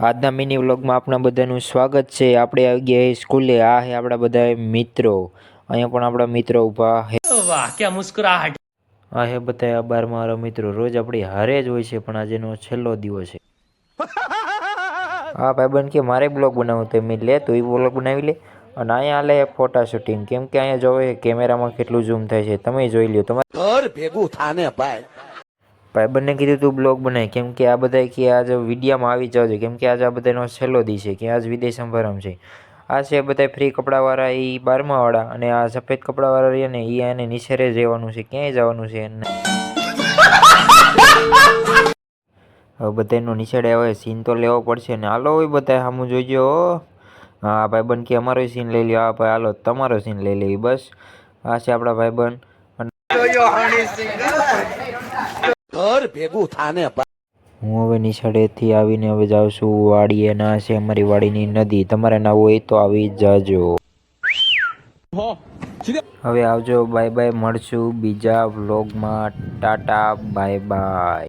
આજના મિની વ્લોગમાં આપણા બધાનું સ્વાગત છે. આપણે આવી ગયા સ્કૂલે. આ હે આપણા બધા મિત્રો. અહીંયા પણ આપણા મિત્રો ઊભા હે. વાહ કે મુસ્કરાહટ. આ હે બધા બાર મારા મિત્રો. રોજ આપણી હારે જ હોય છે પણ આજેનો છેલ્લો દિવસ છે. હા ભાઈબંધ કે મારે બ્લોગ બનાવવો તો મેં લે તો એ બ્લોગ બનાવી લે. અને અહીંયા લે ફોટા શૂટિંગ. કેમ કે અહીંયા જોવે કેમેરામાં કેટલું ઝૂમ થાય છે. તમે જોઈ લ્યો. તમારે ઘર ભેગું થાને ભાઈ. ભાઈબંધને કીધું તું બ્લોગ બનાય. કેમ કે આ બધા કે આજે વિડીયામાં આવી જાવજો કેમ કે આજે આ બધાનો છેલ્લો દી છે, કે આજ વિદેશ સંભારમ છે. આ છે બધા ફ્રી કપડાવાળા એ બારમાવાળા અને આ સફેદ કપડાવાળા રહ્યા ને એ એને નિશેરે જવાનું છે, ક્યાંય જવાનું છે એને હવે બધાનો નિશેડે હવે સીન તો લેવો પડશે ને. હાલો હોય બધા સામું જોઈજો હો. હા, ભાઈબંધ કે અમારો સીન લઈ લ્યો. હા, ભાઈ, હાલો, તમારો સીન લઈ લેવી બસ. આ છે આપણા ભાઈબંધ. ઘર ભેગું થાને હું હવે નિશાળેથી આવીને હવે જાઉં છું. વાડીએ ના છે અમારી વાડીની નદી. તમારે ના હોય તો આવી જાજો. હવે આવજો. Bye bye. મળશું બીજા વ્લોગમાં. Tata bye bye.